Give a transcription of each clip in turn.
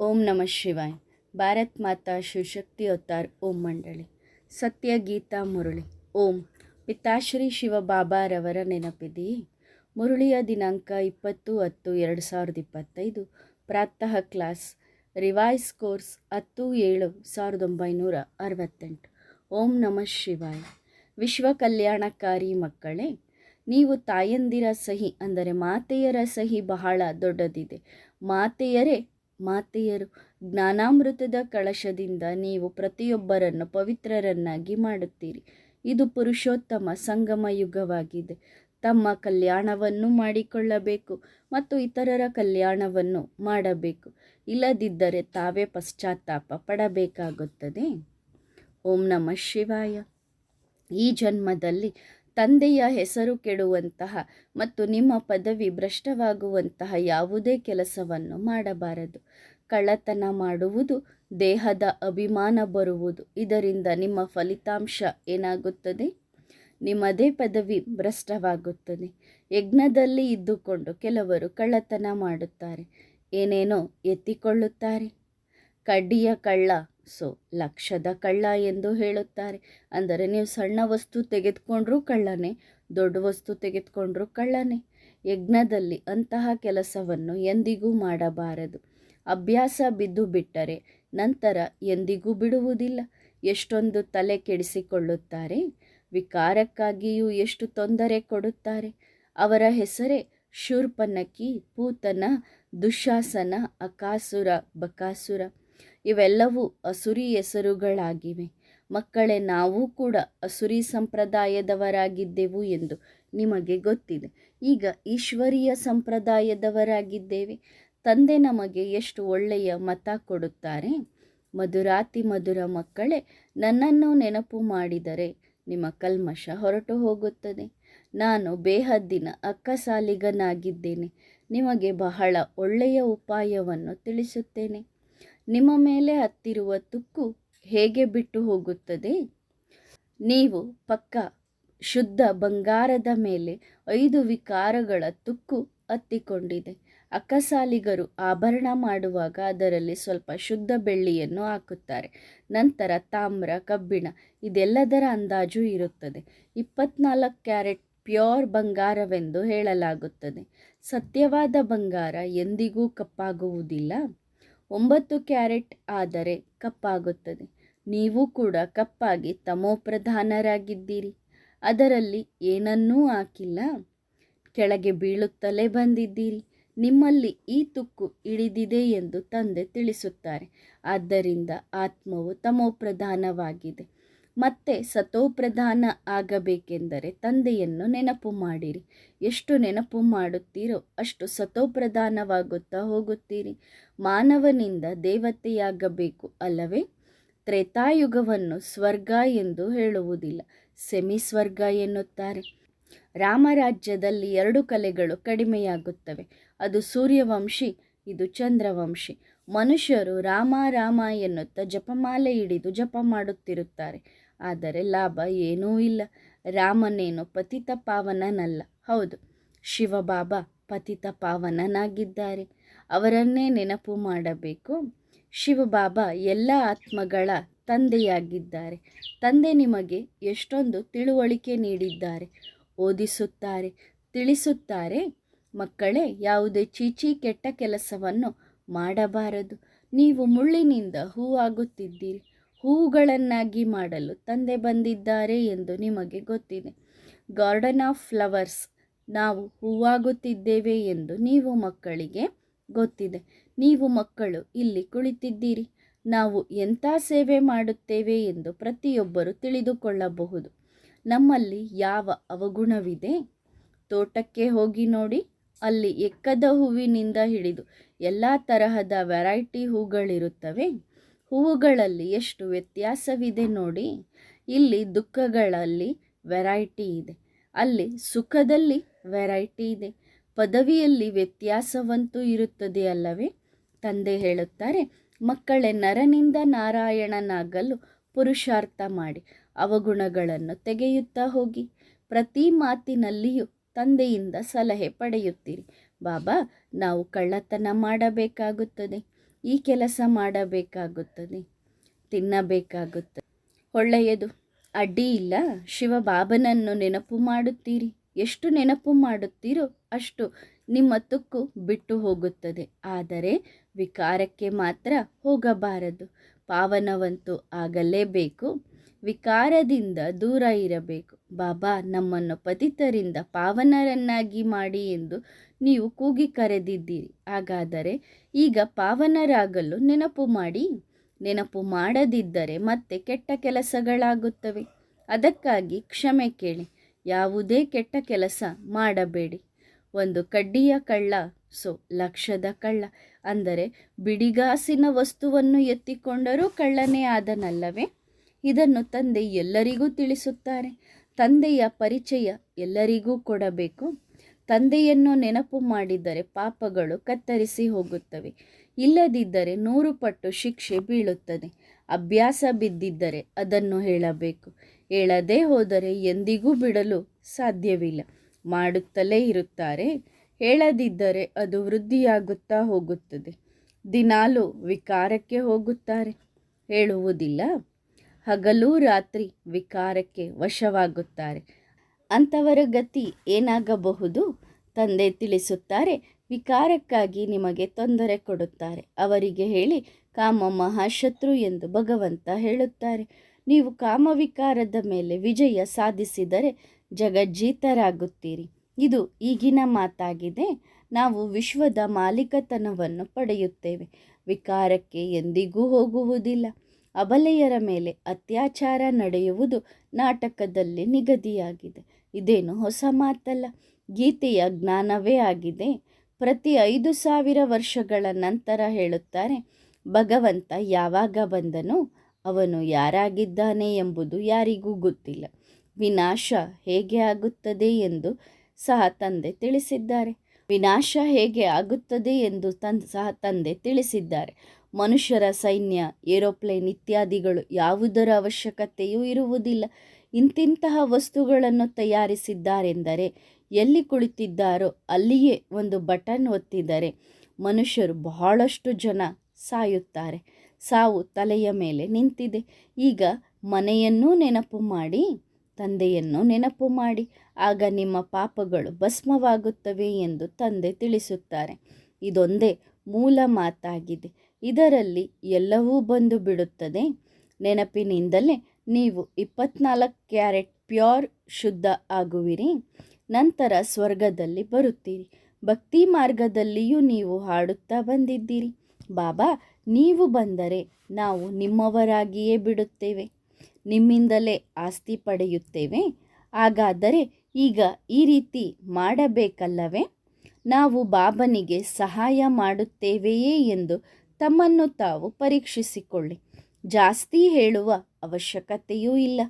ಓಂ ನಮಃ ಶಿವಾಯ್. ಭಾರತ್ ಮಾತಾ ಶಿವಶಕ್ತಿ ಅವತಾರ್ ಓಂ ಮಂಡಳಿ. ಸತ್ಯ ಗೀತಾ ಮುರಳಿ. ಓಂ. ಪಿತಾಶ್ರೀ ಶಿವಬಾಬಾರವರ ನೆನಪಿದೆಯೇ ಮುರಳಿಯ ದಿನಾಂಕ ಇಪ್ಪತ್ತು ಹತ್ತು ಎರಡು ಸಾವಿರದ ಇಪ್ಪತ್ತೈದು. ಪ್ರಾತಃ ಕ್ಲಾಸ್. ರಿವೈಸ್ ಕೋರ್ಸ್ ಹತ್ತು ಏಳು ಸಾವಿರದ ಒಂಬೈನೂರ ಅರವತ್ತೆಂಟು. ಓಂ ನಮಃ ಶಿವಾಯ್. ವಿಶ್ವ ಕಲ್ಯಾಣಕಾರಿ ಮಕ್ಕಳೇ, ನೀವು ತಾಯಂದಿರ ಸಹಿ ಅಂದರೆ ಮಾತೆಯರ ಸಹಿ ಬಹಳ ದೊಡ್ಡದಿದೆ. ಮಾತೆಯರೇ ಮಾತೆಯರು, ಜ್ಞಾನಾಮೃತದ ಕಳಶದಿಂದ ನೀವು ಪ್ರತಿಯೊಬ್ಬರನ್ನು ಪವಿತ್ರರನ್ನಾಗಿ ಮಾಡುತ್ತೀರಿ. ಇದು ಪುರುಷೋತ್ತಮ ಸಂಗಮ ಯುಗವಾಗಿದೆ. ತಮ್ಮ ಕಲ್ಯಾಣವನ್ನು ಮಾಡಿಕೊಳ್ಳಬೇಕು ಮತ್ತು ಇತರರ ಕಲ್ಯಾಣವನ್ನು ಮಾಡಬೇಕು. ಇಲ್ಲದಿದ್ದರೆ ತಾವೇ ಪಶ್ಚಾತ್ತಾಪ ಪಡಬೇಕಾಗುತ್ತದೆ. ಓಂ ನಮಃ ಶಿವಾಯ. ಈ ಜನ್ಮದಲ್ಲಿ ತಂದೆಯ ಹೆಸರು ಕೆಡುವಂತಹ ಮತ್ತು ನಿಮ್ಮ ಪದವಿ ಭ್ರಷ್ಟವಾಗುವಂತಹ ಯಾವುದೇ ಕೆಲಸವನ್ನು ಮಾಡಬಾರದು. ಕಳ್ಳತನ ಮಾಡುವುದು, ದೇಹದ ಅಭಿಮಾನ ಬರುವುದು, ಇದರಿಂದ ನಿಮ್ಮ ಫಲಿತಾಂಶ ಏನಾಗುತ್ತದೆ? ನಿಮ್ಮದೇ ಪದವಿ ಭ್ರಷ್ಟವಾಗುತ್ತದೆ. ಯಜ್ಞದಲ್ಲಿ ಇದ್ದುಕೊಂಡು ಕೆಲವರು ಕಳ್ಳತನ ಮಾಡುತ್ತಾರೆ. ಏನೇನೋ ಎತ್ತಿಕೊಳ್ಳುತ್ತಾರೆ. ಕಡ್ಡಿಯ ಕಳ್ಳ ಸೊ ಲಕ್ಷದ ಕಳ್ಳ ಎಂದು ಹೇಳುತ್ತಾರೆ. ಅಂದರೆ ನೀವು ಸಣ್ಣ ವಸ್ತು ತೆಗೆದುಕೊಂಡ್ರೂ ಕಳ್ಳನೇ, ದೊಡ್ಡ ವಸ್ತು ತೆಗೆದುಕೊಂಡ್ರೂ ಕಳ್ಳನೇ. ಯಜ್ಞದಲ್ಲಿ ಅಂತಹ ಕೆಲಸವನ್ನು ಎಂದಿಗೂ ಮಾಡಬಾರದು. ಅಭ್ಯಾಸ ಬಿದ್ದು ಬಿಟ್ಟರೆ ನಂತರ ಎಂದಿಗೂ ಬಿಡುವುದಿಲ್ಲ. ಎಷ್ಟೊಂದು ತಲೆ ಕೆಡಿಸಿಕೊಳ್ಳುತ್ತಾರೆ, ವಿಕಾರಕ್ಕಾಗಿಯೂ ಎಷ್ಟು ತೊಂದರೆ ಕೊಡುತ್ತಾರೆ. ಅವರ ಹೆಸರೇ ಶೂರ್ಪನಕಿ ಪೂತನ, ದುಶಾಸನ, ಅಕಾಸುರ, ಬಕಾಸುರ. ಇವೆಲ್ಲವೂ ಅಸುರಿ ಹೆಸರುಗಳಾಗಿವೆ. ಮಕ್ಕಳೇ, ನಾವು ಕೂಡ ಅಸುರಿ ಸಂಪ್ರದಾಯದವರಾಗಿದ್ದೆವು ಎಂದು ನಿಮಗೆ ಗೊತ್ತಿದೆ. ಈಗ ಈಶ್ವರೀಯ ಸಂಪ್ರದಾಯದವರಾಗಿದ್ದೇವೆ. ತಂದೆ ನಮಗೆ ಎಷ್ಟು ಒಳ್ಳೆಯ ಮತ ಕೊಡುತ್ತಾರೆ? ಮಧುರಾತಿ ಮಧುರ ಮಕ್ಕಳೇ, ನನ್ನನ್ನು ನೆನಪು ಮಾಡಿದರೆ ನಿಮ್ಮ ಕಲ್ಮಶ ಹೊರಟು ಹೋಗುತ್ತದೆ. ನಾನು ಬೇಹದ್ದಿನ ಅಕ್ಕಸಾಲಿಗನಾಗಿದ್ದೇನೆ. ನಿಮಗೆ ಬಹಳ ಒಳ್ಳೆಯ ಉಪಾಯವನ್ನು ತಿಳಿಸುತ್ತೇನೆ. ನಿಮ್ಮ ಮೇಲೆ ಹತ್ತಿರುವ ತುಕ್ಕು ಹೇಗೆ ಬಿಟ್ಟು ಹೋಗುತ್ತದೆ? ನೀವು ಪಕ್ಕ ಶುದ್ಧ ಬಂಗಾರದ ಮೇಲೆ ಐದು ವಿಕಾರಗಳ ತುಕ್ಕು ಹತ್ತಿಕೊಂಡಿದೆ ಅಕ್ಕಸಾಲಿಗರು ಆಭರಣ ಮಾಡುವಾಗ ಅದರಲ್ಲಿ ಸ್ವಲ್ಪ ಶುದ್ಧ ಬೆಳ್ಳಿಯನ್ನು ಹಾಕುತ್ತಾರೆ. ನಂತರ ತಾಮ್ರ, ಕಬ್ಬಿಣ ಇದೆಲ್ಲದರ ಅಂದಾಜು ಇರುತ್ತದೆ. ಇಪ್ಪತ್ನಾಲ್ಕು ಕ್ಯಾರೆಟ್ ಪ್ಯೂರ್ ಬಂಗಾರವೆಂದು ಹೇಳಲಾಗುತ್ತದೆ. ಸತ್ಯವಾದ ಬಂಗಾರ ಎಂದಿಗೂ ಕಪ್ಪಾಗುವುದಿಲ್ಲ. ಒಂಬತ್ತು ಕ್ಯಾರೆಟ್ ಆದರೆ ಕಪ್ಪಾಗುತ್ತದೆ. ನೀವು ಕೂಡ ಕಪ್ಪಾಗಿ ತಮೋಪ್ರಧಾನರಾಗಿದ್ದೀರಿ ಅದರಲ್ಲಿ ಏನನ್ನೂ ಹಾಕಿಲ್ಲ. ಕೆಳಗೆ ಬೀಳುತ್ತಲೇ ಬಂದಿದ್ದೀರಿ. ನಿಮ್ಮಲ್ಲಿ ಈ ತುಕ್ಕು ಇಳಿದಿದೆ ಎಂದು ತಂದೆ ತಿಳಿಸುತ್ತಾರೆ. ಆದ್ದರಿಂದ ಆತ್ಮವು ತಮೋಪ್ರಧಾನವಾಗಿದೆ ಮತ್ತೆ ಸತೋಪ್ರಧಾನ ಆಗಬೇಕೆಂದರೆ ತಂದೆಯನ್ನು ನೆನಪು ಮಾಡಿರಿ. ಎಷ್ಟು ನೆನಪು ಮಾಡುತ್ತೀರೋ ಅಷ್ಟು ಸತೋಪ್ರಧಾನವಾಗುತ್ತಾ ಹೋಗುತ್ತೀರಿ. ಮಾನವನಿಂದ ದೇವತೆಯಾಗಬೇಕು ಅಲ್ಲವೇ? ತ್ರೇತಾಯುಗವನ್ನು ಸ್ವರ್ಗ ಎಂದು ಹೇಳುವುದಿಲ್ಲ ಸೆಮಿ ಸ್ವರ್ಗ ಎನ್ನುತ್ತಾರೆ. ರಾಮರಾಜ್ಯದಲ್ಲಿ ಎರಡು ಕಲೆಗಳು ಕಡಿಮೆಯಾಗುತ್ತವೆ. ಅದು ಸೂರ್ಯವಂಶಿ, ಇದು ಚಂದ್ರವಂಶಿ. ಮನುಷ್ಯರು ರಾಮ ರಾಮ ಎನ್ನುತ್ತಾ ಜಪಮಾಲೆ ಹಿಡಿದು ಜಪ ಮಾಡುತ್ತಿರುತ್ತಾರೆ. ಆದರೆ ಲಾಭ ಏನೂ ಇಲ್ಲ. ರಾಮನೇನು ಪತಿತ ಪಾವನನಲ್ಲ. ಹೌದು, ಶಿವಬಾಬಾ ಪತಿತ ಪಾವನನಾಗಿದ್ದಾರೆ. ಅವರನ್ನೇ ನೆನಪು ಮಾಡಬೇಕು. ಶಿವಬಾಬಾ ಎಲ್ಲ ಆತ್ಮಗಳ ತಂದೆಯಾಗಿದ್ದಾರೆ. ತಂದೆ ನಿಮಗೆ ಎಷ್ಟೊಂದು ತಿಳುವಳಿಕೆ ನೀಡಿದ್ದಾರೆ. ಓದಿಸುತ್ತಾರೆ, ತಿಳಿಸುತ್ತಾರೆ. ಮಕ್ಕಳೇ, ಯಾವುದೇ ಚೀಚಿ ಕೆಟ್ಟ ಕೆಲಸವನ್ನು ಮಾಡಬಾರದು. ನೀವು ಮುಳ್ಳಿನಿಂದ ಹೂವಾಗುತ್ತಿದ್ದೀರಿ. ಹೂವುಗಳನ್ನಾಗಿ ಮಾಡಲು ತಂದೆ ಬಂದಿದ್ದಾರೆ ಎಂದು ನಿಮಗೆ ಗೊತ್ತಿದೆ. ಗಾರ್ಡನ್ ಆಫ್ ಫ್ಲವರ್ಸ್, ನಾವು ಹೂವಾಗುತ್ತಿದ್ದೇವೆ ಎಂದು ನೀವು ಮಕ್ಕಳಿಗೆ ಗೊತ್ತಿದೆ. ನೀವು ಮಕ್ಕಳು ಇಲ್ಲಿ ಕುಳಿತಿದ್ದೀರಿ. ನಾವು ಎಂಥ ಸೇವೆ ಮಾಡುತ್ತೇವೆ ಎಂದು ಪ್ರತಿಯೊಬ್ಬರು ತಿಳಿದುಕೊಳ್ಳಬಹುದು. ನಮ್ಮಲ್ಲಿ ಯಾವ ಅವಗುಣವಿದೆ? ತೋಟಕ್ಕೆ ಹೋಗಿ ನೋಡಿ. ಅಲ್ಲಿ ಎಕ್ಕದ ಹೂವಿನಿಂದ ಹಿಡಿದು ಎಲ್ಲ ತರಹದ ವೆರೈಟಿ ಹೂಗಳಿರುತ್ತವೆ. ಹೂವುಗಳಲ್ಲಿ ಎಷ್ಟು ವ್ಯತ್ಯಾಸವಿದೆ ನೋಡಿ. ಇಲ್ಲಿ ದುಃಖಗಳಲ್ಲಿ ವೆರೈಟಿ ಇದೆ. ಅಲ್ಲಿ ಸುಖದಲ್ಲಿ ವೆರೈಟಿ ಇದೆ. ಪದವಿಯಲ್ಲಿ ವ್ಯತ್ಯಾಸವಂತೂ ಇರುತ್ತದೆ ಅಲ್ಲವೇ? ತಂದೆ ಹೇಳುತ್ತಾರೆ, ಮಕ್ಕಳೇ ನರನಿಂದ ನಾರಾಯಣನಾಗಲು ಪುರುಷಾರ್ಥ ಮಾಡಿ, ಅವಗುಣಗಳನ್ನು ತೆಗೆಯುತ್ತಾ ಹೋಗಿ. ಪ್ರತಿ ಮಾತಿನಲ್ಲಿಯೂ ತಂದೆಯಿಂದ ಸಲಹೆ ಪಡೆಯುತ್ತೀರಿ. ಬಾಬಾ, ನಾವು ಕಳ್ಳತನ ಮಾಡಬೇಕಾಗುತ್ತದೆ. ಈ ಕೆಲಸ ಮಾಡಬೇಕಾಗುತ್ತದೆ, ತಿನ್ನಬೇಕಾಗುತ್ತದೆ. ಒಳ್ಳೆಯದು. ಅಡ್ಡಿ ಇಲ್ಲ. ಶಿವಬಾಬನನ್ನು ನೆನಪು ಮಾಡುತ್ತೀರಿ. ಎಷ್ಟು ನೆನಪು ಮಾಡುತ್ತೀರೋ ಅಷ್ಟು ನಿಮ್ಮ ತುಕ್ಕು ಬಿಟ್ಟು ಹೋಗುತ್ತದೆ. ಆದರೆ ವಿಕಾರಕ್ಕೆ ಮಾತ್ರ ಹೋಗಬಾರದು. ಪಾವನವಂತೂ ಆಗಲೇಬೇಕು. ವಿಕಾರದಿಂದ ದೂರ ಇರಬೇಕು. ಬಾಬಾ, ನಮ್ಮನ್ನು ಪತಿತರಿಂದ ಪಾವನರನ್ನಾಗಿ ಮಾಡಿ ಎಂದು ನೀವು ಕೂಗಿ ಕರೆದಿದ್ದೀರಿ. ಹಾಗಾದರೆ ಈಗ ಪಾವನರಾಗಲು ನೆನಪು ಮಾಡಿ. ನೆನಪು ಮಾಡದಿದ್ದರೆ ಮತ್ತೆ ಕೆಟ್ಟ ಕೆಲಸಗಳಾಗುತ್ತವೆ. ಅದಕ್ಕಾಗಿ ಕ್ಷಮೆ ಕೇಳಿ. ಯಾವುದೇ ಕೆಟ್ಟ ಕೆಲಸ ಮಾಡಬೇಡಿ. ಒಂದು ಕಡ್ಡಿಯ ಕಳ್ಳ, ಸೊ ಲಕ್ಷದ ಕಳ್ಳ. ಅಂದರೆ ಬಿಡಿಗಾಸಿನ ವಸ್ತುವನ್ನು ಎತ್ತಿಕೊಂಡರೂ ಕಳ್ಳನೇ ಆದನಲ್ಲವೇ? ಇದನ್ನು ತಂದೆ ಎಲ್ಲರಿಗೂ ತಿಳಿಸುತ್ತಾರೆ. ತಂದೆಯ ಪರಿಚಯ ಎಲ್ಲರಿಗೂ ಕೊಡಬೇಕು. ತಂದೆಯನ್ನು ನೆನಪು ಮಾಡಿದರೆ ಪಾಪಗಳು ಕತ್ತರಿಸಿ ಹೋಗುತ್ತವೆ. ಇಲ್ಲದಿದ್ದರೆ ನೂರು ಪಟ್ಟು ಶಿಕ್ಷೆ ಬೀಳುತ್ತದೆ. ಅಭ್ಯಾಸ ಬಿದ್ದಿದ್ದರೆ ಅದನ್ನು ಹೇಳಬೇಕು. ಹೇಳದೇ ಹೋದರೆ ಎಂದಿಗೂ ಬಿಡಲು ಸಾಧ್ಯವಿಲ್ಲ. ಮಾಡುತ್ತಲೇ ಇರುತ್ತಾರೆ. ಹೇಳದಿದ್ದರೆ ಅದು ವೃದ್ಧಿಯಾಗುತ್ತಾ ಹೋಗುತ್ತದೆ. ದಿನಾಲು ವಿಕಾರಕ್ಕೆ ಹೋಗುತ್ತಾರೆ. ಹೇಳುವುದಿಲ್ಲ. ಹಗಲು ರಾತ್ರಿ ವಿಕಾರಕ್ಕೆ ವಶವಾಗುತ್ತಾರೆ. ಅಂಥವರ ಗತಿ ಏನಾಗಬಹುದು? ತಂದೆ ತಿಳಿಸುತ್ತಾರೆ, ವಿಕಾರಕ್ಕಾಗಿ ನಿಮಗೆ ತೊಂದರೆ ಕೊಡುತ್ತಾರೆ. ಅವರಿಗೆ ಹೇಳಿ, ಕಾಮ ಮಹಾಶತ್ರು ಎಂದು ಭಗವಂತ ಹೇಳುತ್ತಾರೆ. ನೀವು ಕಾಮವಿಕಾರದ ಮೇಲೆ ವಿಜಯ ಸಾಧಿಸಿದರೆ ಜಗಜ್ಜೀತರಾಗುತ್ತೀರಿ. ಇದು ಈಗಿನ ಮಾತಾಗಿದೆ. ನಾವು ವಿಶ್ವದ ಮಾಲೀಕತನವನ್ನು ಪಡೆಯುತ್ತೇವೆ. ವಿಕಾರಕ್ಕೆ ಎಂದಿಗೂ ಹೋಗುವುದಿಲ್ಲ. ಅಬಲೆಯರ ಮೇಲೆ ಅತ್ಯಾಚಾರ ನಡೆಯುವುದು ನಾಟಕದಲ್ಲಿ ನಿಗದಿಯಾಗಿದೆ. ಇದೇನು ಹೊಸ ಮಾತಲ್ಲ. ಗೀತೆಯ ಜ್ಞಾನವೇ ಆಗಿದೆ. ಪ್ರತಿ ಐದು ಸಾವಿರ ವರ್ಷಗಳ ನಂತರ ಹೇಳುತ್ತಾರೆ, ಭಗವಂತ ಯಾವಾಗ ಬಂದನು? ಅವನು ಯಾರಾಗಿದ್ದಾನೆ ಎಂಬುದು ಯಾರಿಗೂ ಗೊತ್ತಿಲ್ಲ. ವಿನಾಶ ಹೇಗೆ ಆಗುತ್ತದೆ ಎಂದು ಸಹ ತಂದೆ ತಿಳಿಸಿದ್ದಾರೆ. ವಿನಾಶ ಹೇಗೆ ಆಗುತ್ತದೆ ಎಂದು ತನ್, ಸಹ ತಂದೆ ತಿಳಿಸಿದ್ದಾರೆ. ಮನುಷ್ಯರ ಸೈನ್ಯ, ಏರೋಪ್ಲೇನ್ ಇತ್ಯಾದಿಗಳು ಯಾವುದರ ಅವಶ್ಯಕತೆಯೂ ಇರುವುದಿಲ್ಲ. ಇಂತಿಂತಹ ವಸ್ತುಗಳನ್ನು ತಯಾರಿಸಿದ್ದಾರೆಂದರೆ ಎಲ್ಲಿ ಕುಳಿತಿದ್ದಾರೋ ಅಲ್ಲಿಯೇ ಒಂದು ಬಟನ್ ಒತ್ತಿದರೆ ಮನುಷ್ಯರು ಬಹಳಷ್ಟು ಜನ ಸಾಯುತ್ತಾರೆ. ಸಾವು ತಲೆಯ ಮೇಲೆ ನಿಂತಿದೆ. ಈಗ ಮನೆಯನ್ನೂ ನೆನಪು ಮಾಡಿ, ತಂದೆಯನ್ನು ನೆನಪು ಮಾಡಿ. ಆಗ ನಿಮ್ಮ ಪಾಪಗಳು ಭಸ್ಮವಾಗುತ್ತವೆ ಎಂದು ತಂದೆ ತಿಳಿಸುತ್ತಾರೆ. ಇದೊಂದೇ ಮೂಲ ಮಾತಾಗಿದೆ. ಇದರಲ್ಲಿ ಎಲ್ಲವೂ ಬಂದು ಬಿಡುತ್ತದೆ. ನೆನಪಿನಿಂದಲೇ ನೀವು ಇಪ್ಪತ್ನಾಲ್ಕು ಕ್ಯಾರೆಟ್ ಪ್ಯೂರ್ ಶುದ್ಧ ಆಗುವಿರಿ. ನಂತರ ಸ್ವರ್ಗದಲ್ಲಿ ಬರುತ್ತೀರಿ. ಭಕ್ತಿ ಮಾರ್ಗದಲ್ಲಿಯೂ ನೀವು ಹಾಡುತ್ತಾ ಬಂದಿದ್ದೀರಿ. ಬಾಬಾ, ನೀವು ಬಂದರೆ ನಾವು ನಿಮ್ಮವರಾಗಿಯೇ ಬಿಡುತ್ತೇವೆ. ನಿಮ್ಮಿಂದಲೇ ಆಸ್ತಿ ಪಡೆಯುತ್ತೇವೆ. ಹಾಗಾದರೆ ಈಗ ಈ ರೀತಿ ಮಾಡಬೇಕಲ್ಲವೇ? ನಾವು ಬಾಬನಿಗೆ ಸಹಾಯ ಮಾಡುತ್ತೇವೆಯೇ ಎಂದು ತಮ್ಮನ್ನು ತಾವು ಪರೀಕ್ಷಿಸಿಕೊಳ್ಳಿ. ಜಾಸ್ತಿ ಹೇಳುವ ಅವಶ್ಯಕತೆಯೂ ಇಲ್ಲ.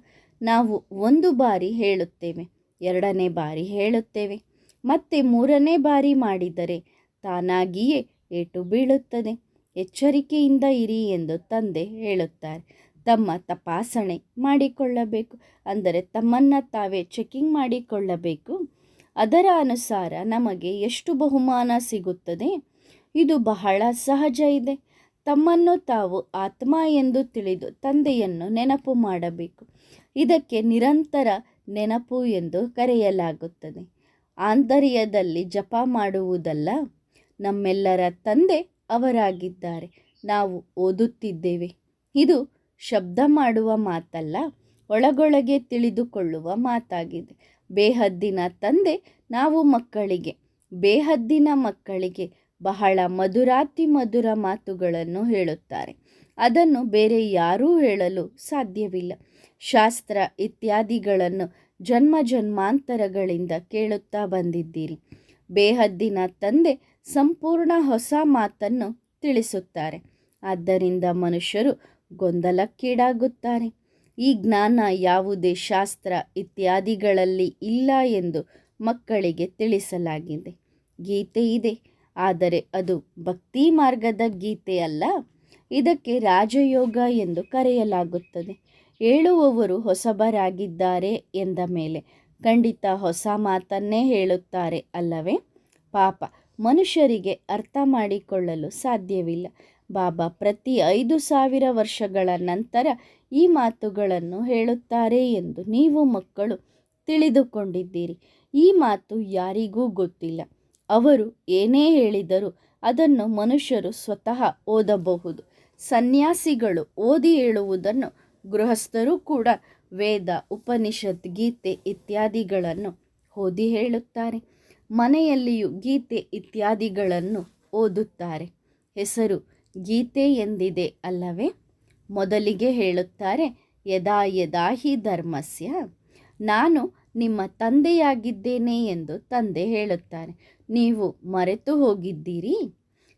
ನಾವು ಒಂದು ಬಾರಿ ಹೇಳುತ್ತೇವೆ, ಎರಡನೇ ಬಾರಿ ಹೇಳುತ್ತೇವೆ. ಮತ್ತೆ ಮೂರನೇ ಬಾರಿ ಮಾಡಿದರೆ ತಾನಾಗಿಯೇ ಏಟು ಬೀಳುತ್ತದೆ. ಎಚ್ಚರಿಕೆಯಿಂದ ಇರಿ ಎಂದು ತಂದೆ ಹೇಳುತ್ತಾರೆ. ತಮ್ಮ ತಪಾಸಣೆ ಮಾಡಿಕೊಳ್ಳಬೇಕು. ಅಂದರೆ ತಮ್ಮನ್ನು ತಾವೇ ಚೆಕಿಂಗ್ ಮಾಡಿಕೊಳ್ಳಬೇಕು. ಅದರ ಅನುಸಾರ ನಮಗೆ ಎಷ್ಟು ಬಹುಮಾನ ಸಿಗುತ್ತದೆ? ಇದು ಬಹಳ ಸಹಜ ಇದೆ. ತಮ್ಮನ್ನು ತಾವು ಆತ್ಮ ಎಂದು ತಿಳಿದು ತಂದೆಯನ್ನು ನೆನಪು ಮಾಡಬೇಕು. ಇದಕ್ಕೆ ನಿರಂತರ ನೆನಪು ಎಂದು ಕರೆಯಲಾಗುತ್ತದೆ. ಆಂತರ್ಯದಲ್ಲಿ ಜಪ ಮಾಡುವುದಲ್ಲ, ನಮ್ಮೆಲ್ಲರ ತಂದೆ ಅವರಾಗಿದ್ದಾರೆ. ನಾವು ಓದುತ್ತಿದ್ದೇವೆ. ಇದು ಶಬ್ದ ಮಾಡುವ ಮಾತಲ್ಲ, ಒಳಗೊಳಗೆ ತಿಳಿದುಕೊಳ್ಳುವ ಮಾತಾಗಿದೆ. ಬೇಹದ್ದಿನ ತಂದೆ ನಾವು ಮಕ್ಕಳಿಗೆ, ಬೇಹದ್ದಿನ ಮಕ್ಕಳಿಗೆ ಬಹಳ ಮಧುರಾತಿ ಮಧುರ ಮಾತುಗಳನ್ನು ಹೇಳುತ್ತಾರೆ. ಅದನ್ನು ಬೇರೆ ಯಾರೂ ಹೇಳಲು ಸಾಧ್ಯವಿಲ್ಲ. ಶಾಸ್ತ್ರ ಇತ್ಯಾದಿಗಳನ್ನು ಜನ್ಮ ಜನ್ಮಾಂತರಗಳಿಂದ ಕೇಳುತ್ತಾ ಬಂದಿದ್ದೀರಿ. ಬೇಹದ್ದಿನ ತಂದೆ ಸಂಪೂರ್ಣ ಹೊಸ ಮಾತನ್ನು ತಿಳಿಸುತ್ತಾರೆ. ಆದ್ದರಿಂದ ಮನುಷ್ಯರು ಗೊಂದಲಕ್ಕೀಡಾಗುತ್ತಾರೆ. ಈ ಜ್ಞಾನ ಯಾವುದೇ ಶಾಸ್ತ್ರ ಇತ್ಯಾದಿಗಳಲ್ಲಿ ಇಲ್ಲ ಎಂದು ಮಕ್ಕಳಿಗೆ ತಿಳಿಸಲಾಗಿದೆ. ಗೀತೆ ಇದೆ. ಆದರೆ ಅದು ಭಕ್ತಿ ಮಾರ್ಗದ ಗೀತೆ ಅಲ್ಲ ಇದಕ್ಕೆ ರಾಜಯೋಗ ಎಂದು ಕರೆಯಲಾಗುತ್ತದೆ. ಹೇಳುವವರು ಹೊಸಬರಾಗಿದ್ದಾರೆ ಎಂದ ಮೇಲೆ ಖಂಡಿತ ಹೊಸ ಮಾತನ್ನೇ ಹೇಳುತ್ತಾರೆ ಅಲ್ಲವೇ? ಪಾಪ, ಮನುಷ್ಯರಿಗೆ ಅರ್ಥ ಮಾಡಿಕೊಳ್ಳಲು ಸಾಧ್ಯವಿಲ್ಲ. ಬಾಬಾ ಪ್ರತಿ ಐದು ಸಾವಿರ ವರ್ಷಗಳ ನಂತರ ಈ ಮಾತುಗಳನ್ನು ಹೇಳುತ್ತಾರೆ ಎಂದು ನೀವು ಮಕ್ಕಳು ತಿಳಿದುಕೊಂಡಿದ್ದೀರಿ. ಈ ಮಾತು ಯಾರಿಗೂ ಗೊತ್ತಿಲ್ಲ. ಅವರು ಏನೇ ಹೇಳಿದರೂ ಅದನ್ನು ಮನುಷ್ಯರು ಸ್ವತಃ ಓದಬಹುದು. ಸನ್ಯಾಸಿಗಳು ಓದಿ ಹೇಳುವುದನ್ನು ಗೃಹಸ್ಥರು ಕೂಡ ವೇದ, ಉಪನಿಷತ್, ಗೀತೆ ಇತ್ಯಾದಿಗಳನ್ನು ಓದಿ ಹೇಳುತ್ತಾರೆ. ಮನೆಯಲ್ಲಿಯೂ ಗೀತೆ ಇತ್ಯಾದಿಗಳನ್ನು ಓದುತ್ತಾರೆ. ಹೆಸರು ಗೀತೆ ಎಂದಿದೆ ಅಲ್ಲವೇ? ಮೊದಲಿಗೆ ಹೇಳುತ್ತಾರೆ, ಯದಾ ಯದಾ ಹಿ ಧರ್ಮಸ್ಯ? ನಾನು ನಿಮ್ಮ ತಂದೆಯಾಗಿದ್ದೇನೆ ಎಂದು ತಂದೆ ಹೇಳುತ್ತಾರೆ. ನೀವು ಮರೆತು ಹೋಗಿದ್ದೀರಿ?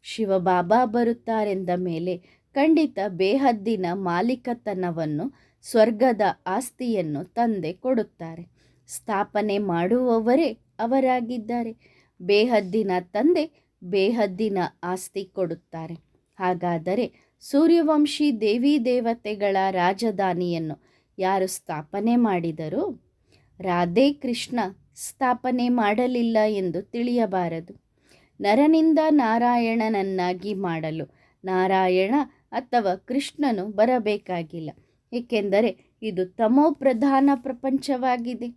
ಶಿವಬಾಬಾ ಬರುತ್ತಾರೆಂದ ಮೇಲೆ ಖಂಡಿತ ಬೇಹದ್ದಿನ ಮಾಲೀಕತನವನ್ನು, ಸ್ವರ್ಗದ ಆಸ್ತಿಯನ್ನು ತಂದೆ ಕೊಡುತ್ತಾರೆ. ಸ್ಥಾಪನೆ ಮಾಡುವವರೇ ಅವರಾಗಿದ್ದಾರೆ. ಬೇಹದ್ದಿನ ತಂದೆ ಬೇಹದ್ದಿನ ಆಸ್ತಿ ಕೊಡುತ್ತಾರೆ. ಹಾಗಾದರೆ ಸೂರ್ಯವಂಶಿ ದೇವಿ ದೇವತೆಗಳ ರಾಜಧಾನಿಯನ್ನು ಯಾರು ಸ್ಥಾಪನೆ ಮಾಡಿದರು? ರಾಧೆ ಕೃಷ್ಣ ಸ್ಥಾಪನೆ ಮಾಡಲಿಲ್ಲ ಎಂದು ತಿಳಿಯಬಾರದು. ನರನಿಂದ ನಾರಾಯಣನನ್ನಾಗಿ ಮಾಡಲು ನಾರಾಯಣ ಅಥವಾ ಕೃಷ್ಣನು ಬರಬೇಕಾಗಿಲ್ಲ. ಏಕೆಂದರೆ ಇದು ತಮೋ ಪ್ರಧಾನ ಪ್ರಪಂಚವಾಗಿದೆ.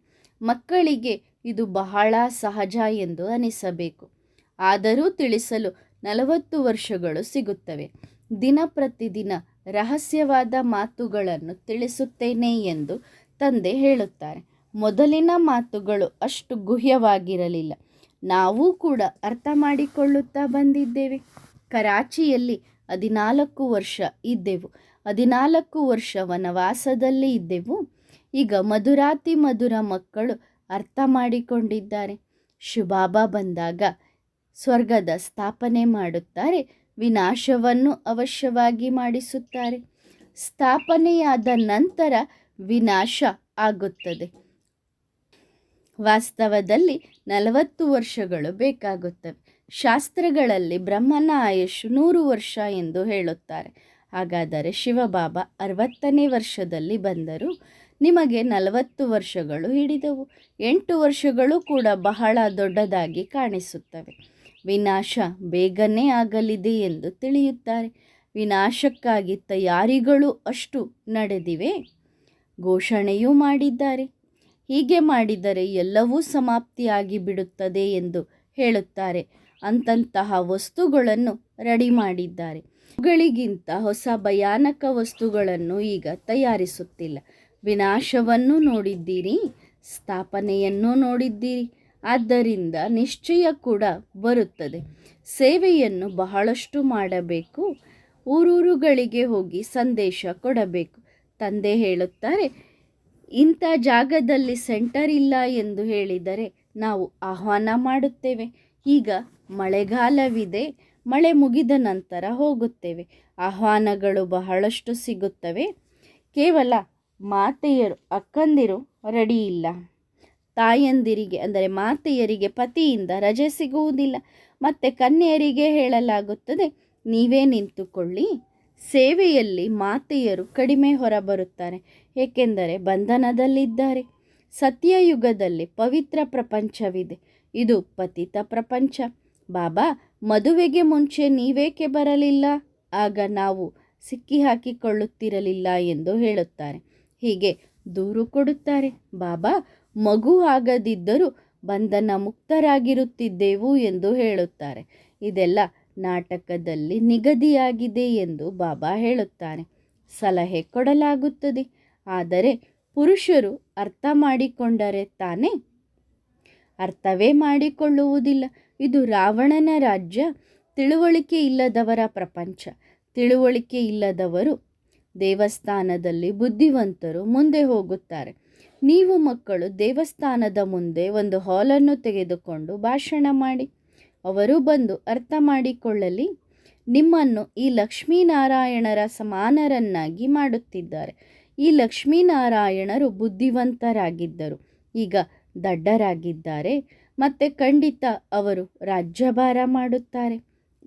ಮಕ್ಕಳಿಗೆ ಇದು ಬಹಳ ಸಹಜ ಎಂದು ಅನಿಸಬೇಕು. ಆದರೂ ತಿಳಿಸಲು ನಲವತ್ತು ವರ್ಷಗಳು ಸಿಗುತ್ತವೆ. ದಿನ ಪ್ರತಿದಿನ ರಹಸ್ಯವಾದ ಮಾತುಗಳನ್ನು ತಿಳಿಸುತ್ತೇನೆ ಎಂದು ತಂದೆ ಹೇಳುತ್ತಾರೆ. ಮೊದಲಿನ ಮಾತುಗಳು ಅಷ್ಟು ಗುಹ್ಯವಾಗಿರಲಿಲ್ಲ. ನಾವು ಕೂಡ ಅರ್ಥ ಮಾಡಿಕೊಳ್ಳುತ್ತಾ ಬಂದಿದ್ದೇವೆ. ಕರಾಚಿಯಲ್ಲಿ ಹದಿನಾಲ್ಕು ವರ್ಷ ಇದ್ದೆವು. ಹದಿನಾಲ್ಕು ವರ್ಷ ವನವಾಸದಲ್ಲಿ ಇದ್ದೆವು. ಈಗ ಮಧುರಾತಿ ಮಧುರ ಮಕ್ಕಳು ಅರ್ಥ ಮಾಡಿಕೊಂಡಿದ್ದಾರೆ. ಶುಭಾಬಾ ಬಂದಾಗ ಸ್ವರ್ಗದ ಸ್ಥಾಪನೆ ಮಾಡುತ್ತಾರೆ. ವಿನಾಶವನ್ನು ಅವಶ್ಯವಾಗಿ ಮಾಡಿಸುತ್ತಾರೆ. ಸ್ಥಾಪನೆಯಾದ ನಂತರ ವಿನಾಶ ಆಗುತ್ತದೆ. ವಾಸ್ತವದಲ್ಲಿ ನಲವತ್ತು ವರ್ಷಗಳು ಬೇಕಾಗುತ್ತವೆ. ಶಾಸ್ತ್ರಗಳಲ್ಲಿ ಬ್ರಹ್ಮನ ಆಯುಷ್ ನೂರು ವರ್ಷ ಎಂದು ಹೇಳುತ್ತಾರೆ. ಹಾಗಾದರೆ ಶಿವಬಾಬಾ ಅರವತ್ತನೇ ವರ್ಷದಲ್ಲಿ ಬಂದರು ನಿಮಗೆ ನಲವತ್ತು ವರ್ಷಗಳು ಹಿಡಿದವು. ಎಂಟು ವರ್ಷಗಳು ಕೂಡ ಬಹಳ ದೊಡ್ಡದಾಗಿ ಕಾಣಿಸುತ್ತವೆ. ವಿನಾಶ ಬೇಗನೆ ಆಗಲಿದೆ ಎಂದು ತಿಳಿಯುತ್ತಾರೆ. ವಿನಾಶಕ್ಕಾಗಿ ತಯಾರಿಗಳು ಅಷ್ಟು ನಡೆದಿವೆ. ಘೋಷಣೆಯೂ ಮಾಡಿದ್ದಾರೆ. ಹೀಗೆ ಮಾಡಿದರೆ ಎಲ್ಲವೂ ಸಮಾಪ್ತಿಯಾಗಿ ಬಿಡುತ್ತದೆ ಎಂದು ಹೇಳುತ್ತಾರೆ. ಅಂತಂತಹ ವಸ್ತುಗಳನ್ನು ರೆಡಿ ಮಾಡಿದ್ದಾರೆ. ಅವುಗಳಿಗಿಂತ ಹೊಸ ಭಯಾನಕ ವಸ್ತುಗಳನ್ನು ಈಗ ತಯಾರಿಸುತ್ತಿಲ್ಲ. ವಿನಾಶವನ್ನು ನೋಡಿದ್ದೀರಿ, ಸ್ಥಾಪನೆಯನ್ನು ನೋಡಿದ್ದೀರಿ, ಆದ್ದರಿಂದ ನಿಶ್ಚಯ ಕೂಡ ಬರುತ್ತದೆ. ಸೇವೆಯನ್ನು ಬಹಳಷ್ಟು ಮಾಡಬೇಕು, ಊರೂರುಗಳಿಗೆ ಹೋಗಿ ಸಂದೇಶ ಕೊಡಬೇಕು. ತಂದೆ ಹೇಳುತ್ತಾರೆ ಇಂಥ ಜಾಗದಲ್ಲಿ ಸೆಂಟರ್ ಇಲ್ಲ ಎಂದು ಹೇಳಿದರೆ ನಾವು ಆಹ್ವಾನ ಮಾಡುತ್ತೇವೆ. ಈಗ ಮಳೆಗಾಲವಿದೆ, ಮಳೆ ಮುಗಿದ ನಂತರ ಹೋಗುತ್ತೇವೆ. ಆಹ್ವಾನಗಳು ಬಹಳಷ್ಟು ಸಿಗುತ್ತವೆ. ಕೇವಲ ಮಾತೆಯರು, ಅಕ್ಕಂದಿರು ರೆಡಿ ಇಲ್ಲ. ತಾಯಂದಿರಿಗೆ, ಅಂದರೆ ಮಾತೆಯರಿಗೆ, ಪತಿಯಿಂದ ರಜೆ ಸಿಗುವುದಿಲ್ಲ. ಮತ್ತು ಕನ್ಯೆಯರಿಗೆ ಹೇಳಲಾಗುತ್ತದೆ, ನೀವೇ ನಿಂತುಕೊಳ್ಳಿ. ಸೇವೆಯಲ್ಲಿ ಮಾತೆಯರು ಕಡಿಮೆ ಹೊರಬರುತ್ತಾರೆ. ಏಕೆಂದರೆ ಬಂಧನದಲ್ಲಿದ್ದಾರೆ. ಸತ್ಯಯುಗದಲ್ಲಿ ಪವಿತ್ರ ಪ್ರಪಂಚವಿದೆ. ಇದು ಪತಿತ ಪ್ರಪಂಚ. ಬಾಬಾ, ಮದುವೆಗೆ ಮುಂಚೆ ನೀವೇಕೆ ಬರಲಿಲ್ಲ? ಆಗ ನಾವು ಸಿಕ್ಕಿ ಹಾಕಿಕೊಳ್ಳುತ್ತಿರಲಿಲ್ಲ ಎಂದು ಹೇಳುತ್ತಾರೆ. ಹೀಗೆ ದೂರು ಕೊಡುತ್ತಾರೆ. ಬಾಬಾ, ಮಗು ಆಗದಿದ್ದರೂ ಬಂಧನ ಮುಕ್ತರಾಗಿರುತ್ತಿದ್ದೆವು ಎಂದು ಹೇಳುತ್ತಾರೆ. ಇದೆಲ್ಲ ನಾಟಕದಲ್ಲಿ ನಿಗದಿಯಾಗಿದೆ ಎಂದು ಬಾಬಾ ಹೇಳುತ್ತಾರೆ. ಸಲಹೆ ಕೊಡಲಾಗುತ್ತದೆ. ಆದರೆ ಪುರುಷರು ಅರ್ಥ ಮಾಡಿಕೊಂಡರೆ ತಾನೇ? ಅರ್ಥವೇ ಮಾಡಿಕೊಳ್ಳುವುದಿಲ್ಲ. ಇದು ರಾವಣನ ರಾಜ್ಯ. ತಿಳುವಳಿಕೆ ಇಲ್ಲದವರ ಪ್ರಪಂಚ. ತಿಳುವಳಿಕೆ ಇಲ್ಲದವರು ದೇವಸ್ಥಾನದಲ್ಲಿ ಬುದ್ಧಿವಂತರು ಮುಂದೆ ಹೋಗುತ್ತಾರೆ. ನೀವು ಮಕ್ಕಳು ದೇವಸ್ಥಾನದ ಮುಂದೆ ಒಂದು ಹಾಲನ್ನು ತೆಗೆದುಕೊಂಡು ಭಾಷಣ ಮಾಡಿ. ಅವರು ಬಂದು ಅರ್ಥ ಮಾಡಿಕೊಳ್ಳಲಿ. ನಿಮ್ಮನ್ನು ಈ ಲಕ್ಷ್ಮೀನಾರಾಯಣರ ಸಮಾನರನ್ನಾಗಿ ಮಾಡುತ್ತಿದ್ದಾರೆ. ಈ ಲಕ್ಷ್ಮೀನಾರಾಯಣರು ಬುದ್ಧಿವಂತರಾಗಿದ್ದರು. ಈಗ ದಡ್ಡರಾಗಿದ್ದಾರೆ. ಮತ್ತು ಖಂಡಿತ ಅವರು ರಾಜ್ಯಭಾರ ಮಾಡುತ್ತಾರೆ.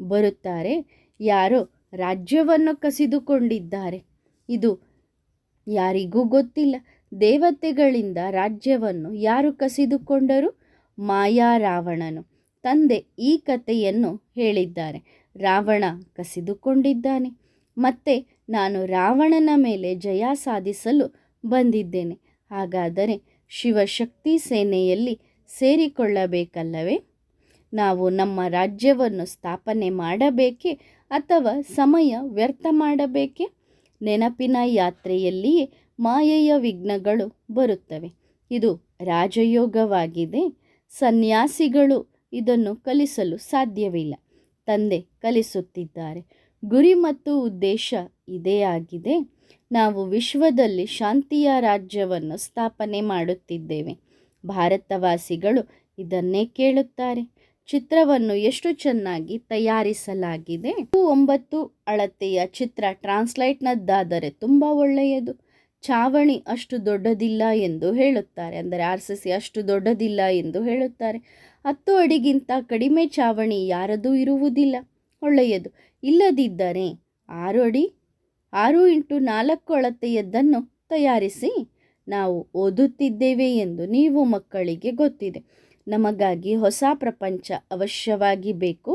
ಬರುತ್ತಾರೆ. ಯಾರೋ ರಾಜ್ಯವನ್ನು ಕಸಿದುಕೊಂಡಿದ್ದಾರೆ. ಇದು ಯಾರಿಗೂ ಗೊತ್ತಿಲ್ಲ. ದೇವತೆಗಳಿಂದ ರಾಜ್ಯವನ್ನು ಯಾರು ಕಸಿದುಕೊಂಡರು? ಮಾಯಾ ರಾವಣನು. ತಂದೆ ಈ ಕಥೆಯನ್ನು ಹೇಳಿದ್ದಾರೆ. ರಾವಣ ಕಸಿದುಕೊಂಡಿದ್ದಾನೆ. ಮತ್ತೆ ನಾನು ರಾವಣನ ಮೇಲೆ ಜಯ ಸಾಧಿಸಲು ಬಂದಿದ್ದೇನೆ. ಹಾಗಾದರೆ ಶಿವಶಕ್ತಿ ಸೇನೆಯಲ್ಲಿ ಸೇರಿಕೊಳ್ಳಬೇಕಲ್ಲವೇ? ನಾವು ನಮ್ಮ ರಾಜ್ಯವನ್ನು ಸ್ಥಾಪನೆ ಮಾಡಬೇಕೇ ಅಥವಾ ಸಮಯ ವ್ಯರ್ಥ ಮಾಡಬೇಕೇ? ನೆನಪಿನ ಯಾತ್ರೆಯಲ್ಲಿಯೇ ಮಾಯೆಯ ವಿಘ್ನಗಳು ಬರುತ್ತವೆ. ಇದು ರಾಜಯೋಗವಾಗಿದೆ. ಸನ್ಯಾಸಿಗಳು ಇದನ್ನು ಕಲಿಸಲು ಸಾಧ್ಯವಿಲ್ಲ. ತಂದೆ ಕಲಿಸುತ್ತಿದ್ದಾರೆ. ಗುರಿ ಮತ್ತು ಉದ್ದೇಶ ಇದೇ ಆಗಿದೆ. ನಾವು ವಿಶ್ವದಲ್ಲಿ ಶಾಂತಿಯ ರಾಜ್ಯವನ್ನು ಸ್ಥಾಪನೆ ಮಾಡುತ್ತಿದ್ದೇವೆ. ಭಾರತವಾಸಿಗಳು ಇದನ್ನೇ ಕೇಳುತ್ತಾರೆ. ಚಿತ್ರವನ್ನು ಎಷ್ಟು ಚೆನ್ನಾಗಿ ತಯಾರಿಸಲಾಗಿದೆ. ಒಂಬತ್ತು ಅಳತೆಯ ಚಿತ್ರ ಟ್ರಾನ್ಸ್ಲೈಟ್ನದ್ದಾದರೆ ತುಂಬ ಒಳ್ಳೆಯದು. ಚಾವಣಿ ಅಷ್ಟು ದೊಡ್ಡದಿಲ್ಲ ಎಂದು ಹೇಳುತ್ತಾರೆ. ಅಂದರೆ ಆರ್ ಸಿ ಸಿ ಅಷ್ಟು ದೊಡ್ಡದಿಲ್ಲ ಎಂದು ಹೇಳುತ್ತಾರೆ. ಹತ್ತು ಅಡಿಗಿಂತ ಕಡಿಮೆ ಚಾವಣಿ ಯಾರದೂ ಇರುವುದಿಲ್ಲ. ಒಳ್ಳೆಯದು. ಇಲ್ಲದಿದ್ದರೆ ಆರು ಅಡಿ, ಆರು ಇಂಟು ನಾಲ್ಕು ಅಳತೆಯದ್ದನ್ನು ತಯಾರಿಸಿ ನಾವು ಓದುತ್ತಿದ್ದೇವೆ ಎಂದು ನೀವು ಮಕ್ಕಳಿಗೆ ಗೊತ್ತಿದೆ. ನಮಗಾಗಿ ಹೊಸ ಪ್ರಪಂಚ ಅವಶ್ಯವಾಗಿ ಬೇಕು.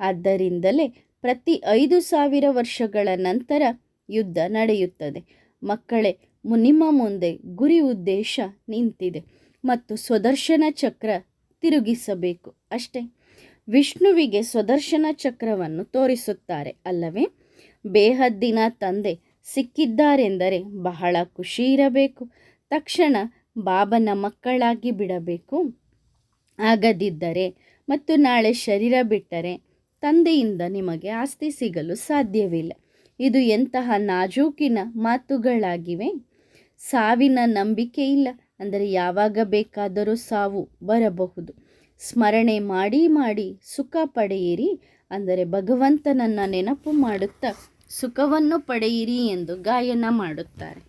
ಆದ್ದರಿಂದಲೇ ಪ್ರತಿ ಐದು ಸಾವಿರ ವರ್ಷಗಳ ನಂತರ ಯುದ್ಧ ನಡೆಯುತ್ತದೆ. ಮಕ್ಕಳೇ ನಿಮ್ಮ ಮುಂದೆ ಗುರಿ ಉದ್ದೇಶ ನಿಂತಿದೆ ಮತ್ತು ಸ್ವದರ್ಶನ ಚಕ್ರ ತಿರುಗಿಸಬೇಕು. ಅಷ್ಟೇ. ವಿಷ್ಣುವಿಗೆ ಸ್ವದರ್ಶನ ಚಕ್ರವನ್ನು ತೋರಿಸುತ್ತಾರೆ, ಅಲ್ಲವೇ? ಬೇಹದ್ದಿನ ತಂದೆ ಸಿಕ್ಕಿದ್ದಾರೆಂದರೆ ಬಹಳ ಖುಷಿ ಇರಬೇಕು. ತಕ್ಷಣ ಬಾಬನ ಮಕ್ಕಳಾಗಿ ಬಿಡಬೇಕು. ಆಗದಿದ್ದರೆ ಮತ್ತು ನಾಳೆ ಶರೀರ ಬಿಟ್ಟರೆ ತಂದೆಯಿಂದ ನಿಮಗೆ ಆಸ್ತಿ ಸಿಗಲು ಸಾಧ್ಯವಿಲ್ಲ. ಇದು ಎಂತಹ ನಾಜೂಕಿನ ಮಾತುಗಳಾಗಿವೆ. ಸಾವಿನ ನಂಬಿಕೆ ಇಲ್ಲ, ಅಂದರೆ ಯಾವಾಗ ಬೇಕಾದರೂ ಸಾವು ಬರಬಹುದು. ಸ್ಮರಣೆ ಮಾಡಿ ಮಾಡಿ ಸುಖ ಪಡೆಯಿರಿ ಅಂದರೆ ಭಗವಂತನನ್ನು ನೆನಪು ಮಾಡುತ್ತಾ ಸುಖವನ್ನು ಪಡೆಯಿರಿ ಎಂದು ಗಾಯನ ಮಾಡುತ್ತಾರೆ.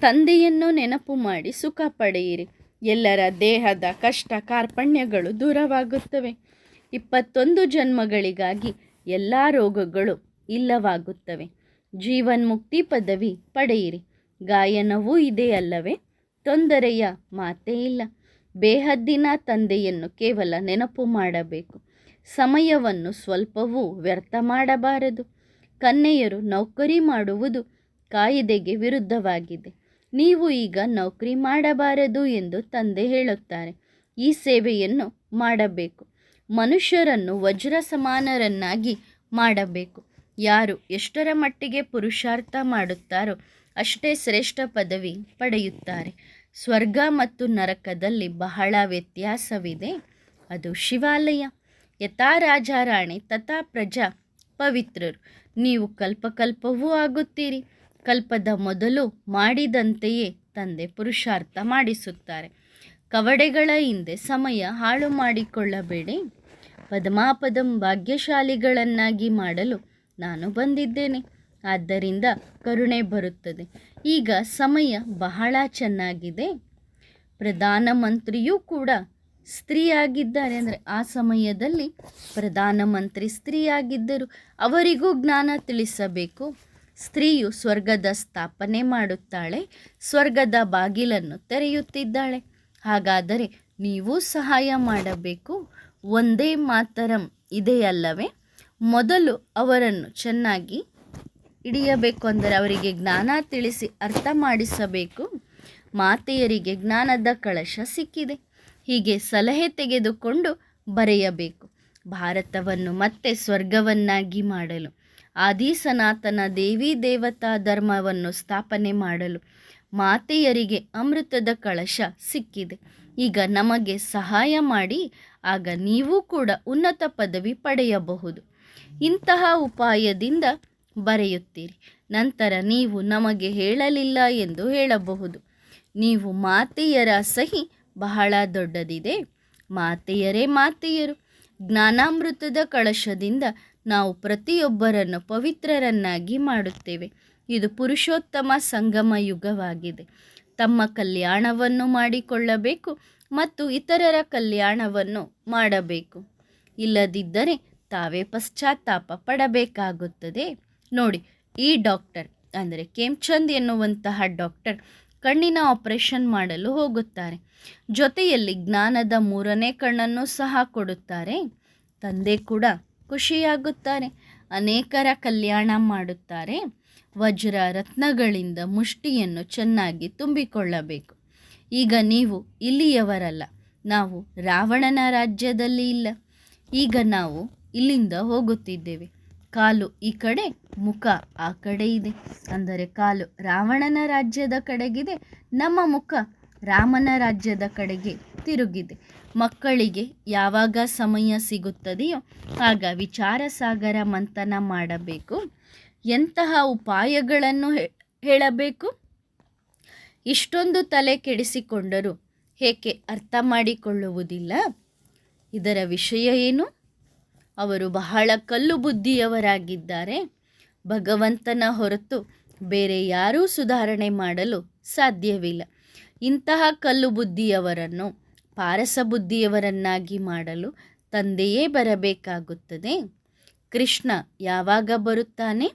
ತಂದೆಯನ್ನು ನೆನಪು ಮಾಡಿ ಸುಖ ಪಡೆಯಿರಿ. ಎಲ್ಲರ ದೇಹದ ಕಷ್ಟ ಕಾರ್ಪಣ್ಯಗಳು ದೂರವಾಗುತ್ತವೆ. ಇಪ್ಪತ್ತೊಂದು ಜನ್ಮಗಳಿಗಾಗಿ ಎಲ್ಲ ರೋಗಗಳು ಇಲ್ಲವಾಗುತ್ತವೆ. ಜೀವನ್ಮುಕ್ತಿ ಪದವಿ ಪಡೆಯಿರಿ. ಗಾಯನವೂ ಇದೆ ಅಲ್ಲವೇ? ತೊಂದರೆಯ ಮಾತೇ ಇಲ್ಲ. ಬೇಹದ್ದಿನ ತಂದೆಯನ್ನು ಕೇವಲ ನೆನಪು ಮಾಡಬೇಕು. ಸಮಯವನ್ನು ಸ್ವಲ್ಪವೂ ವ್ಯರ್ಥ ಮಾಡಬಾರದು. ಕನ್ನೆಯರು ನೌಕರಿ ಮಾಡುವುದು ಕಾಯಿದೆಗೆ ವಿರುದ್ಧವಾಗಿದೆ. ನೀವು ಈಗ ನೌಕರಿ ಮಾಡಬಾರದು ಎಂದು ತಂದೆ ಹೇಳುತ್ತಾರೆ. ಈ ಸೇವೆಯನ್ನು ಮಾಡಬೇಕು. ಮನುಷ್ಯರನ್ನು ವಜ್ರ ಸಮಾನರನ್ನಾಗಿ ಮಾಡಬೇಕು. ಯಾರು ಎಷ್ಟರ ಮಟ್ಟಿಗೆ ಪುರುಷಾರ್ಥ ಮಾಡುತ್ತಾರೋ ಅಷ್ಟೇ ಶ್ರೇಷ್ಠ ಪದವಿ ಪಡೆಯುತ್ತಾರೆ. ಸ್ವರ್ಗ ಮತ್ತು ನರಕದಲ್ಲಿ ಬಹಳ ವ್ಯತ್ಯಾಸವಿದೆ. ಅದು ಶಿವಾಲಯ. ಯಥಾ ರಾಜಾರಾಣಿ, ತಥಾ ಪ್ರಜಾ, ಪವಿತ್ರರು. ನೀವು ಕಲ್ಪಕಲ್ಪವೂ ಆಗುತ್ತೀರಿ. ಕಲ್ಪದ ಮೊದಲು ಮಾಡಿದಂತೆಯೇ ತಂದೆ ಪುರುಷಾರ್ಥ ಮಾಡಿಸುತ್ತಾರೆ. ಕವಡೆಗಳ ಹಿಂದೆ ಸಮಯ ಹಾಳು ಮಾಡಿಕೊಳ್ಳಬೇಡಿ. ಪದಮಾಪದಂ ಭಾಗ್ಯಶಾಲಿಗಳನ್ನಾಗಿ ಮಾಡಲು ನಾನು ಬಂದಿದ್ದೇನೆ. ಆದ್ದರಿಂದ ಕರುಣೆ ಬರುತ್ತದೆ. ಈಗ ಸಮಯ ಬಹಳ ಚೆನ್ನಾಗಿದೆ. ಪ್ರಧಾನಮಂತ್ರಿಯೂ ಕೂಡ ಸ್ತ್ರೀಯಾಗಿದ್ದಾರೆ. ಅಂದರೆ ಆ ಸಮಯದಲ್ಲಿ ಪ್ರಧಾನಮಂತ್ರಿ ಸ್ತ್ರೀಯಾಗಿದ್ದರು. ಅವರಿಗೂ ಜ್ಞಾನ ತಿಳಿಸಬೇಕು. ಸ್ತ್ರೀಯು ಸ್ವರ್ಗದ ಸ್ಥಾಪನೆ ಮಾಡುತ್ತಾಳೆ. ಸ್ವರ್ಗದ ಬಾಗಿಲನ್ನು ತೆರೆಯುತ್ತಿದ್ದಾಳೆ. ಹಾಗಾದರೆ ನೀವು ಸಹಾಯ ಮಾಡಬೇಕು. ಒಂದೇ ಮಾತರಂ ಇದೆಯಲ್ಲವೇ? ಮೊದಲು ಅವರನ್ನು ಚೆನ್ನಾಗಿ ಹಿಡಿಯಬೇಕು ಅಂದರೆ ಅವರಿಗೆ ಜ್ಞಾನ ತಿಳಿಸಿ ಅರ್ಥ ಮಾಡಿಸಬೇಕು. ಮಾತೆಯರಿಗೆ ಜ್ಞಾನದ ಕಳಶ ಸಿಕ್ಕಿದೆ. ಹೀಗೆ ಸಲಹೆ ತೆಗೆದುಕೊಂಡು ಬರೆಯಬೇಕು. ಭಾರತವನ್ನು ಮತ್ತೆ ಸ್ವರ್ಗವನ್ನಾಗಿ ಮಾಡಲು ಆದಿ ಸನಾತನ ದೇವಿ ದೇವತಾ ಧರ್ಮವನ್ನು ಸ್ಥಾಪನೆ ಮಾಡಲು ಮಾತೆಯರಿಗೆ ಅಮೃತದ ಕಳಶ ಸಿಕ್ಕಿದೆ. ಈಗ ನಮಗೆ ಸಹಾಯ ಮಾಡಿ, ಆಗ ನೀವು ಕೂಡ ಉನ್ನತ ಪದವಿ ಪಡೆಯಬಹುದು. ಇಂತಹ ಉಪಾಯದಿಂದ ಬರೆಯುತ್ತೀರಿ. ನಂತರ ನೀವು ನಮಗೆ ಹೇಳಲಿಲ್ಲ ಎಂದು ಹೇಳಬಹುದು. ನೀವು ಮಾತೆಯರ ಸಹಿ ಬಹಳ ದೊಡ್ಡದಿದೆ. ಮಾತೆಯರೇ ಮಾತೆಯರು. ಜ್ಞಾನಾಮೃತದ ಕಳಶದಿಂದ ನಾವು ಪ್ರತಿಯೊಬ್ಬರನ್ನು ಪವಿತ್ರರನ್ನಾಗಿ ಮಾಡುತ್ತೇವೆ. ಇದು ಪುರುಷೋತ್ತಮ ಸಂಗಮ ಯುಗವಾಗಿದೆ. ತಮ್ಮ ಕಲ್ಯಾಣವನ್ನು ಮಾಡಿಕೊಳ್ಳಬೇಕು ಮತ್ತು ಇತರರ ಕಲ್ಯಾಣವನ್ನು ಮಾಡಬೇಕು. ಇಲ್ಲದಿದ್ದರೆ ತಾವೇ ಪಶ್ಚಾತ್ತಾಪ ಪಡಬೇಕಾಗುತ್ತದೆ. ನೋಡಿ, ಈ ಡಾಕ್ಟರ್, ಅಂದರೆ ಕೇಮ್ಚಂದ್ ಎನ್ನುವಂತಹ ಡಾಕ್ಟರ್ ಕಣ್ಣಿನ ಆಪರೇಷನ್ ಮಾಡಲು ಹೋಗುತ್ತಾರೆ. ಜೊತೆಯಲ್ಲಿ ಜ್ಞಾನದ ಮೂರನೇ ಕಣ್ಣನ್ನು ಸಹ ಕೊಡುತ್ತಾರೆ. ತಂದೆ ಕೂಡ ಖುಷಿಯಾಗುತ್ತಾರೆ. ಅನೇಕರ ಕಲ್ಯಾಣ ಮಾಡುತ್ತಾರೆ. ವಜ್ರ ರತ್ನಗಳಿಂದ ಮುಷ್ಟಿಯನ್ನು ಚೆನ್ನಾಗಿ ತುಂಬಿಕೊಳ್ಳಬೇಕು. ಈಗ ನೀವು ಇಲ್ಲಿಯವರಲ್ಲ, ನಾವು ರಾವಣನ ರಾಜ್ಯದಲ್ಲಿ ಇಲ್ಲ. ಈಗ ನಾವು ಇಲ್ಲಿಂದ ಹೋಗುತ್ತಿದ್ದೇವೆ. ಕಾಲು ಈ ಕಡೆ, ಮುಖ ಆ ಕಡೆ ಇದೆ. ಅಂದರೆ ಕಾಲು ರಾವಣನ ರಾಜ್ಯದ ಕಡೆಗಿದೆ, ನಮ್ಮ ಮುಖ ರಾಮನ ರಾಜ್ಯದ ಕಡೆಗೆ ತಿರುಗಿದೆ. ಮಕ್ಕಳಿಗೆ ಯಾವಾಗ ಸಮಯ ಸಿಗುತ್ತದೆಯೋ ಆಗ ವಿಚಾರ ಸಾಗರ ಮಂಥನ ಮಾಡಬೇಕು. ಎಂತಹ ಉಪಾಯಗಳನ್ನು ಹೇಳಬೇಕು? ಇಷ್ಟೊಂದು ತಲೆ ಕೆಡಿಸಿಕೊಂಡರೂ ಏಕೆ ಅರ್ಥ ಮಾಡಿಕೊಳ್ಳುವುದಿಲ್ಲ? ಇದರ ವಿಷಯ ಏನು? ಅವರು ಬಹಳ ಕಲ್ಲು ಬುದ್ಧಿಯವರಾಗಿದ್ದಾರೆ. ಭಗವಂತನ ಹೊರತು ಬೇರೆ ಯಾರೂ ಸುಧಾರಣೆ ಮಾಡಲು ಸಾಧ್ಯವಿಲ್ಲ. ಇಂತಹ ಕಲ್ಲು ಬುದ್ಧಿಯವರನ್ನು ಪಾರಸ ಬುದ್ಧಿಯವರನ್ನಾಗಿ ಮಾಡಲು ತಂದೆಯೇ ಬರಬೇಕಾಗುತ್ತದೆ. ಕೃಷ್ಣ ಯಾವಾಗ ಬರುತ್ತಾನೆ?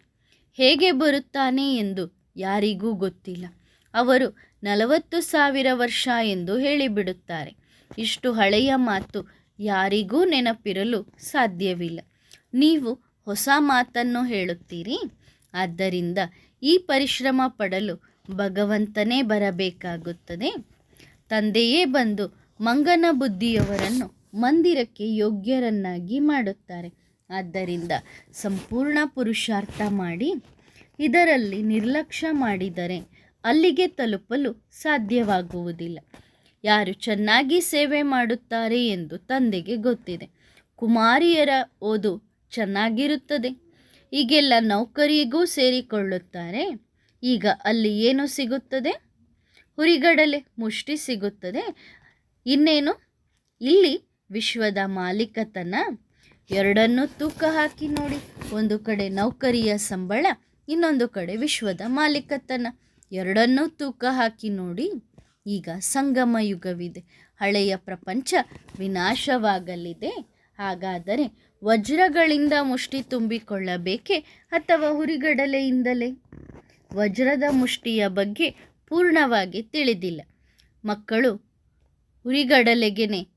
ಹೇಗೆ ಬರುತ್ತಾನೆ ಎಂದು ಯಾರಿಗೂ ಗೊತ್ತಿಲ್ಲ. ಅವರು ನಲವತ್ತು ಸಾವಿರ ವರ್ಷ ಎಂದು ಹೇಳಿಬಿಡುತ್ತಾರೆ. ಇಷ್ಟು ಹಳೆಯ ಮಾತು ಯಾರಿಗೂ ನೆನಪಿರಲು ಸಾಧ್ಯವಿಲ್ಲ. ನೀವು ಹೊಸ ಮಾತನ್ನು ಹೇಳುತ್ತೀರಿ. ಆದ್ದರಿಂದ ಈ ಪರಿಶ್ರಮ ಪಡಲು ಭಗವಂತನೇ ಬರಬೇಕಾಗುತ್ತದೆ. ತಂದೆಯೇ ಬಂದು ಮಂಗನ ಬುದ್ಧಿಯವರನ್ನು ಮಂದಿರಕ್ಕೆ ಯೋಗ್ಯರನ್ನಾಗಿ ಮಾಡುತ್ತಾರೆ. ಆದ್ದರಿಂದ ಸಂಪೂರ್ಣ ಪುರುಷಾರ್ಥ ಮಾಡಿ ಇದರಲ್ಲಿ ನಿರ್ಲಕ್ಷ್ಯ ಮಾಡಿದರೆ ಅಲ್ಲಿಗೆ ತಲುಪಲು ಸಾಧ್ಯವಾಗುವುದಿಲ್ಲ. ಯಾರು ಚೆನ್ನಾಗಿ ಸೇವೆ ಮಾಡುತ್ತಾರೆ ಎಂದು ತಂದೆಗೆ ಗೊತ್ತಿದೆ. ಕುಮಾರಿಯರ ಓದು ಚೆನ್ನಾಗಿರುತ್ತದೆ. ಈಗೆಲ್ಲ ನೌಕರಿಗೂ ಸೇರಿಕೊಳ್ಳುತ್ತಾರೆ. ಈಗ ಅಲ್ಲಿ ಏನು ಸಿಗುತ್ತದೆ? ಹುರಿಗಡಲೆ ಮುಷ್ಟಿ ಸಿಗುತ್ತದೆ. ಇನ್ನೇನು? ಇಲ್ಲಿ ವಿಶ್ವದ ಮಾಲೀಕತನ ಎರಡನ್ನೂ ತೂಕ ಹಾಕಿ ನೋಡಿ. ಒಂದು ಕಡೆ ನೌಕರಿಯ ಸಂಬಳ, ಇನ್ನೊಂದು ಕಡೆ ವಿಶ್ವದ ಮಾಲೀಕತನ. ಎರಡನ್ನೂ ತೂಕ ಹಾಕಿ ನೋಡಿ. ಈಗ ಸಂಗಮ ಯುಗವಿದೆ ಹಳೆಯ ಪ್ರಪಂಚ ವಿನಾಶವಾಗಲಿದೆ. ಹಾಗಾದರೆ ವಜ್ರಗಳಿಂದ ಮುಷ್ಟಿ ತುಂಬಿಕೊಳ್ಳಬೇಕೆ ಅಥವಾ ಹುರಿಗಡಲೆಯಿಂದಲೇ? ವಜ್ರದ ಮುಷ್ಟಿಯ ಬಗ್ಗೆ ಪೂರ್ಣವಾಗಿ ತಿಳಿದಿಲ್ಲ. ಮಕ್ಕಳು ಹುರಿಗಡಲೆಗೆನೆ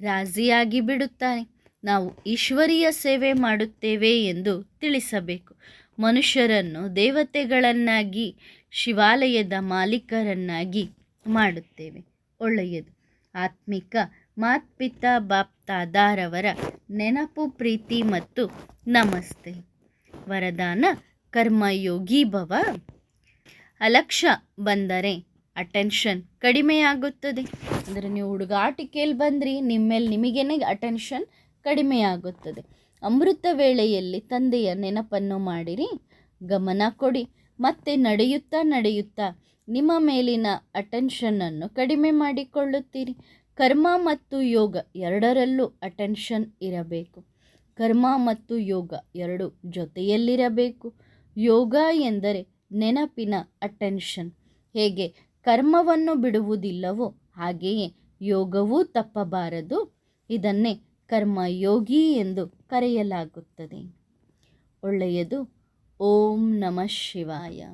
ರಾಜಿಯಾಗಿ ಬಿಡುತ್ತಾರೆ. ನಾವು ಈಶ್ವರಿಯ ಸೇವೆ ಮಾಡುತ್ತೇವೆ ಎಂದು ತಿಳಿಸಬೇಕು. ಮನುಷ್ಯರನ್ನು ದೇವತೆಗಳನ್ನಾಗಿ, ಶಿವಾಲಯದ ಮಾಲೀಕರನ್ನಾಗಿ ಮಾಡುತ್ತೇವೆ. ಒಳ್ಳೆಯದು. ಆತ್ಮಿಕ ಮಾತ್ಪಿತ ಬಾಪ್ತಾದಾರವರ ನೆನಪು, ಪ್ರೀತಿ ಮತ್ತು ನಮಸ್ತೆ. ವರದಾನ ಕರ್ಮಯೋಗಿ ಭವ. ಅಲಕ್ಷ್ಯ ಬಂದರೆ ಅಟೆನ್ಷನ್ ಕಡಿಮೆಯಾಗುತ್ತದೆ. ಅಂದರೆ ನೀವು ಹುಡುಗಾಟಿಕೆಯಲ್ಲಿ ಬಂದ್ರಿ, ನಿಮ್ಮೇಲೆ ನಿಮಗೇನೆ ಅಟೆನ್ಷನ್ ಕಡಿಮೆಯಾಗುತ್ತದೆ. ಅಮೃತ ವೇಳೆಯಲ್ಲಿ ತಂದೆಯ ನೆನಪನ್ನು ಮಾಡಿರಿ. ಗಮನ ಕೊಡಿ. ಮತ್ತೆ ನಡೆಯುತ್ತಾ ನಡೆಯುತ್ತಾ ನಿಮ್ಮ ಮೇಲಿನ ಅಟೆನ್ಷನನ್ನು ಕಡಿಮೆ ಮಾಡಿಕೊಳ್ಳುತ್ತೀರಿ. ಕರ್ಮ ಮತ್ತು ಯೋಗ ಎರಡರಲ್ಲೂ ಅಟೆನ್ಷನ್ ಇರಬೇಕು. ಕರ್ಮ ಮತ್ತು ಯೋಗ ಎರಡು ಜೊತೆಯಲ್ಲಿರಬೇಕು. ಯೋಗ ಎಂದರೆ ನೆನಪಿನ ಅಟೆನ್ಷನ್ ಹೇಗೆ ಕರ್ಮವನ್ನು ಬಿಡುವುದಿಲ್ಲವೋ ಹಾಗೆಯೇ ಯೋಗವೂ ತಪ್ಪಬಾರದು. ಇದನ್ನೇ ಕರ್ಮಯೋಗಿ ಎಂದು ಕರೆಯಲಾಗುತ್ತದೆ. ಒಳ್ಳೆಯದು. ಓಂ ನಮಃ ಶಿವಾಯ.